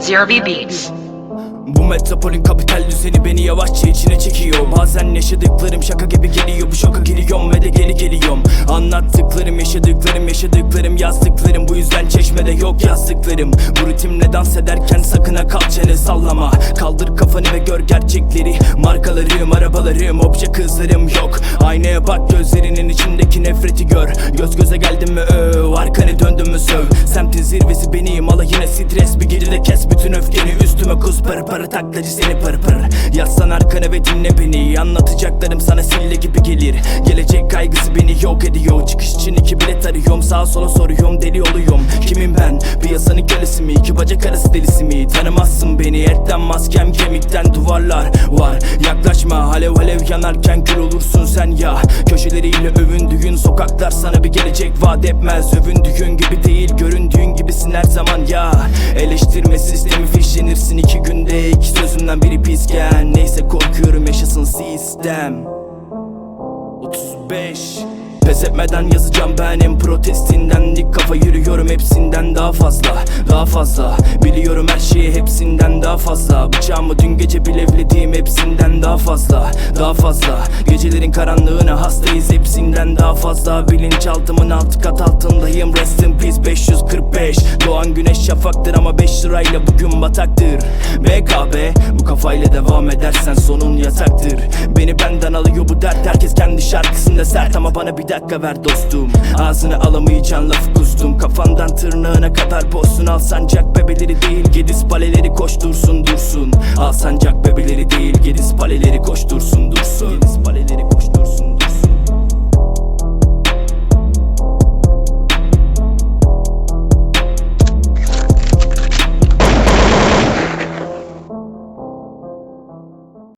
Zero Beats. Bu metropolün kapital düzeni beni yavaşça içine çekiyor Bazen yaşadıklarım şaka gibi geliyor. Bu şoka giriyorum ve de geri geliyorum. Anlattıklarım yaşadıklarım yaşadıklarım yazdıklarım. Bu yüzden çeşmede yok yazdıklarım. Bu ritimle dans ederken sakın ha kalçanı sallama. Kaldır kafanı ve gör gerçekleri. Markalarım arabalarım obje kızlarım yok. Aynaya bak gözlerinin içindeki nefreti gör. Göz göze geldim mi öv. Arkanı döndüm mü söv Semtin zirvesi benim ala yine stres. Bir gecede kes bütün öfkeni üstüme kus pır pır taklacı seni pır pır. Yaslan arkana ve dinle beni Anlatacaklarım sana sille gibi gelir. Gelecek kaygısı beni yok ediyor Çıkış için iki bilet arıyorum Sağa sola soruyorum deli oluyorum. Kimim ben? Piyasanın kölesi mi İki bacak arası delisi mi? Tanımazsın beni etten maskem kemikten duvarlar var. Yaklaşma alev alev yanarken kül olursun sen ya. Köşeleriyle övündüğün sokaklar sana bir gelecek vaat etmez. Övündüğün gibi değil göründüğün gibisin her zaman ya. Eleştirme sistemi fişlenirsin iki günde. İki sözünden biri pisken. Neyse korkuyorum yaşasın sistem. 35 Pes etmeden yazacağım benim protestinden Dik kafa yürüyorum hepsinden daha fazla Daha fazla. Biliyorum her şeyi hepsinden daha fazla. Bıçağımı dün gece bilevlediğim hepsinden daha fazla Daha fazla. Gecelerin karanlığına hastayız hepsinden daha fazla. Bilinçaltımın alt kat altındayım Doğan güneş şafaktır ama 5 lirayla bugün bataktır. BKB Bu kafayla devam edersen sonun yataktır. Beni benden alıyor bu dert Herkes kendi şarkısında sert ama bana bir dakika ver dostum. Ağzını alamayacağın lafı kustum Kafandan tırnağına kadar bozsun Al sancak bebeleri değil Gediz paleleri koştursun dursun. Al sancak bebeleri değil Gediz paleleri koştursun dursun